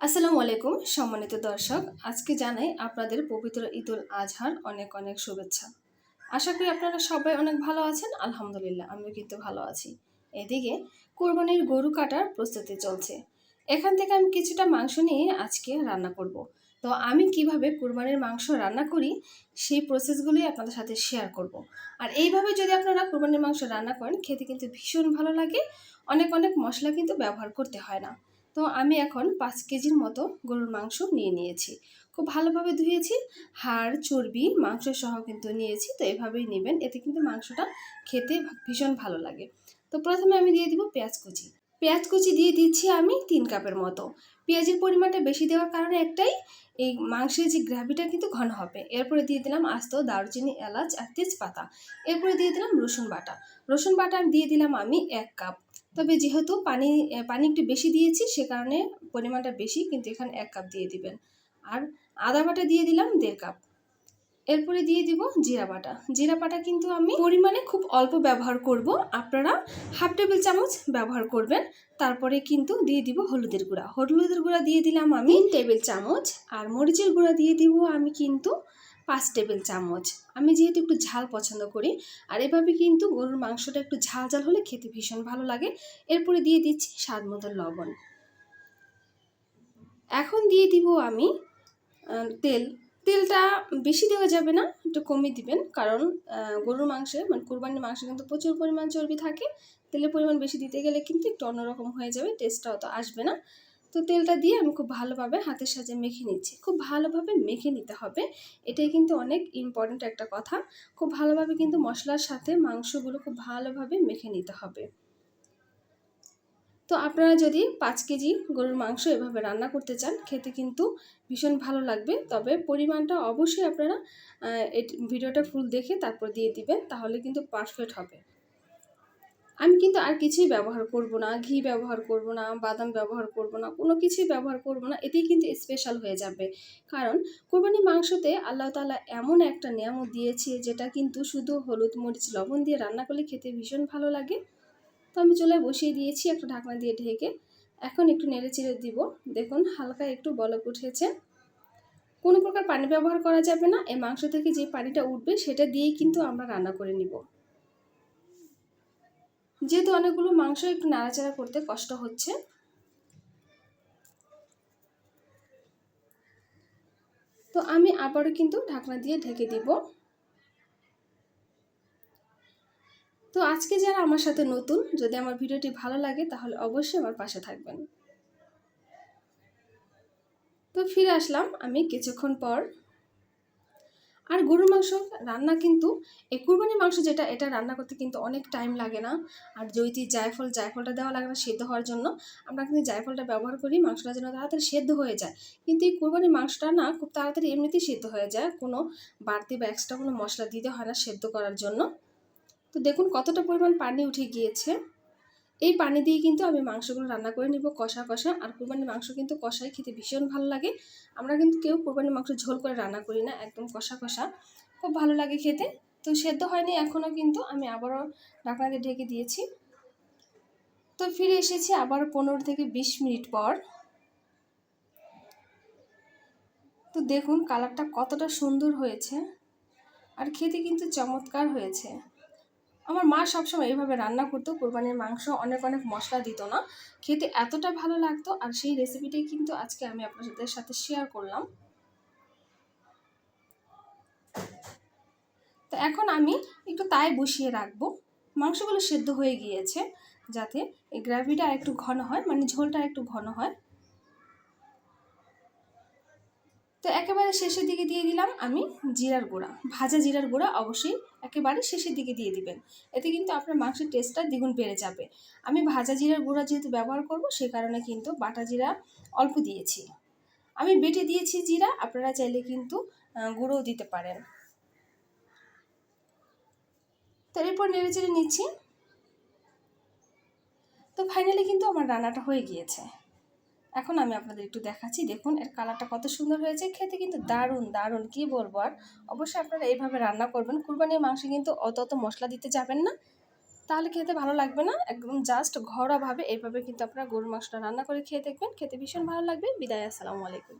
আসসালামু আলাইকুম, সম্মানিত দর্শক। আজকে জানাই আপনাদের পবিত্র ঈদুল আজহার অনেক অনেক শুভেচ্ছা। আশা করি আপনারা সবাই অনেক ভালো আছেন, আলহামদুলিল্লাহ, আমিও কিন্তু ভালো আছি। এদিকে কোরবানির গরু কাটার প্রস্তুতি চলছে। এখান থেকে আমি কিছুটা মাংস নিয়ে আজকে রান্না করব। তো আমি কীভাবে কুরবানির মাংস রান্না করি, সেই প্রসেসগুলোই আপনাদের সাথে শেয়ার করব। আর এইভাবে যদি আপনারা কুরবানির মাংস রান্না করেন, খেতে কিন্তু ভীষণ ভালো লাগে। অনেক অনেক মশলা কিন্তু ব্যবহার করতে হয় না। তো আমি এখন পাঁচ কেজির মতো গরুর মাংস নিয়ে নিয়েছি। খুব ভালোভাবে ধুয়েছি, হাড়, চর্বি মাংস সহ কিন্তু নিয়েছি, তো এভাবেই নেবেন। এতে কিন্তু মাংসটা খেতে ভীষণ ভালো লাগে। তো প্রথমে আমি দিয়ে দিব পেঁয়াজ কুচি। পেঁয়াজ কুচি দিয়ে দিচ্ছি আমি তিন কাপের মতো। পেঁয়াজের পরিমাণটা বেশি দেওয়ার কারণে একটাই, এই মাংসের যে গ্রাভিটা কিন্তু ঘন হবে। এরপরে দিয়ে দিলাম আস্ত দারুচিনি, এলাচ আর তেজপাতা। এরপরে দিয়ে দিলাম রসুন বাটা। রসুন বাটা দিয়ে দিলাম আমি এক কাপ। তবে যেহেতু পানি পানি একটু বেশি দিয়েছি, সে কারণে পরিমাণটা বেশি, কিন্তু এখানে এক কাপ দিয়ে দিবেন। আর আদা বাটা দিয়ে দিলাম দেড় কাপ। এরপরে দিয়ে দিব জিরা বাটা। জিরা বাটা কিন্তু আমি পরিমাণে খুব অল্প ব্যবহার করব। আপনারা হাফ টেবিল চামচ ব্যবহার করবেন। তারপরে কিন্তু দিয়ে দিব হলুদের গুঁড়া। হলুদের গুঁড়া দিয়ে দিলাম আমি টেবিল চামচ। আর মরিচের গুঁড়া দিয়ে দিব আমি কিন্তু পাঁচ টেবিল চামচ। আমি যেহেতু একটু ঝাল পছন্দ করি, আর এভাবে কিন্তু গরুর মাংসটা একটু ঝাল ঝাল হলে খেতে ভীষণ ভালো লাগে। এরপরে দিয়ে দিচ্ছি স্বাদ মতো লবণ। এখন দিয়ে দিব আমি তেল। তেলটা বেশি দেওয়া যাবে না, একটু কমিয়ে দিবেন। কারণ গরুর মাংসে মানে কুরবানির মাংসে কিন্তু প্রচুর পরিমাণ চর্বি থাকে। তেলের পরিমাণ বেশি দিতে গেলে কিন্তু একটু অন্যরকম হয়ে যাবে, টেস্টটাও তো আসবে না। তো তেলটা দিয়ে আমি খুব ভালোভাবে হাতের সাজে মেখে নিচ্ছি। খুব ভালোভাবে মেখে নিতে হবে। এটাই কিন্তু অনেক ইম্পর্ট্যান্ট একটা কথা। খুব ভালোভাবে কিন্তু মশলার সাথে মাংসগুলো খুব ভালোভাবে মেখে নিতে হবে। তো আপনারা যদি পাঁচ কেজি গরুর মাংস এভাবে রান্না করতে চান, খেতে কিন্তু ভীষণ ভালো লাগবে। তবে পরিমাণটা অবশ্যই আপনারা ভিডিওটা ফুল দেখে তারপর দিয়ে দিবেন, তাহলে কিন্তু পারফেক্ট হবে। আমি কিন্তু আর কিছুই ব্যবহার করব না, ঘি ব্যবহার করব না, বাদাম ব্যবহার করব না, কোনো কিছুই ব্যবহার করব না, এতেই কিন্তু স্পেশাল হয়ে যাবে। কারণ কোরবানি মাংসতে আল্লাহ তালা এমন একটা নিয়ামত দিয়েছে যেটা কিন্তু শুধু হলুদ, মরিচ, লবণ দিয়ে রান্না করলে খেতে ভীষণ ভালো লাগে। তো আমি চলে বসিয়ে দিয়েছি, একটা ঢাকনা দিয়ে ঢেকে। এখন একটু নেড়ে চেড়ে দিব। দেখুন, হালকা একটু বলক উঠেছে। কোনো প্রকার পানি ব্যবহার করা যাবে না, এই মাংস থেকে যে পানিটা উঠবে সেটা দিয়েই কিন্তু আমরা রান্না করে নিব। যেহেতু অনেকগুলো মাংস একটু নাড়াচাড়া করতে কষ্ট হচ্ছে। তো আমি আবারও কিন্তু ঢাকনা দিয়ে ঢেকে দিব। তো আজকে যারা আমার সাথে নতুন, যদি আমার ভিডিওটি ভালো লাগে, তাহলে অবশ্যই আমার পাশে থাকবেন। তো ফিরে আসলাম আমি কিছুক্ষণ পর। আর গরুর মাংস রান্না কিন্তু এই কুরবানির মাংস যেটা, এটা রান্না করতে কিন্তু অনেক টাইম লাগে না। আর জৈতি জায়ফল, জায়ফলটা দেওয়া লাগে না, সেদ্ধ হওয়ার জন্য, আমরা কিন্তু জায়ফলটা ব্যবহার করি, মাংসটা যেন তাড়াতাড়ি সেদ্ধ হয়ে যায়। কিন্তু এই কুরবানির মাংসটা না, খুব তাড়াতাড়ি এমনিতেই সেদ্ধ হয়ে যায়। কোনো বাড়তি বা এক্সট্রা কোনো মশলা দিতে হয় না সেদ্ধ করার জন্য। তো দেখুন কতটা পরিমাণ পানি উঠে গিয়েছে। এই পানি দিয়ে কিন্তু আমি মাংসগুলো রান্না করে নিব কষা কষা। আর কুরবানির মাংস কিন্তু কষাই খেতে ভীষণ ভালো লাগে। আমরা কিন্তু কেউ কুরবানির মাংস ঝোল করে রান্না করি না, একদম কষা কষা। খুব ভালো লাগে খেতে। তো সেদ্ধ হয়নি, এখনও কিন্তু আমি আবারও দিয়ে ঢেকে দিয়েছি। তো ফিরে এসেছি আবার পনেরো থেকে বিশ মিনিট পর। তো দেখুন, কালারটা কতটা সুন্দর হয়েছে। আর খেতে কিন্তু চমৎকার হয়েছে। আমার মা সবসময় এইভাবে রান্না করতো, কোরবানির মাংস অনেক অনেক মশলা দিত না। খেতে এতটা ভালো লাগতো আর সেই রেসিপিটাই কিন্তু আজকে আমি আপনাদের সাথে শেয়ার করলাম। তো এখন আমি একটু তাই বসিয়ে রাখব। মাংসগুলো সেদ্ধ হয়ে গিয়েছে যাতে এই গ্রেভিটা একটু ঘন হয় মানে ঝোলটা একটু ঘন হয়। তো একেবারে শেষের দিকে দিয়ে দিলাম আমি জিরার গুঁড়া। ভাজা জিরার গুঁড়া অবশ্যই একেবারে শেষের দিকে দিয়ে দিবেন। এতে কিন্তু আপনার মাংসের টেস্টটা দ্বিগুণ বেড়ে যাবে। আমি ভাজা জিরার গুঁড়া যেহেতু ব্যবহার করব, সে কারণে কিন্তু বাটা জিরা অল্প দিয়েছি। আমি বেটে দিয়েছি জিরা, আপনারা চাইলে কিন্তু গুঁড়োও দিতে পারেন। তো এরপর নেড়ে চেড়ে নিচ্ছি। তো ফাইনালি কিন্তু আমার রান্নাটা হয়ে গিয়েছে। এখন আমি আপনাদের একটু দেখাচ্ছি। দেখুন, এর কালারটা কত সুন্দর হয়েছে। খেতে কিন্তু দারুণ দারুণ, কি বলব আর? অবশ্যই আপনারা এইভাবে রান্না করবেন। কুরবানির মাংসে কিন্তু অত অত মশলা দিতে যাবেন না। তাহলে খেতে ভালো লাগবে না। একদম জাস্ট ঘরোয়াভাবে এইভাবে কিন্তু আপনারা গরুর মাংসটা রান্না করে খেয়ে দেখবেন। খেতে ভীষণ ভালো লাগবে। বিদায়, আসসালামু আলাইকুম।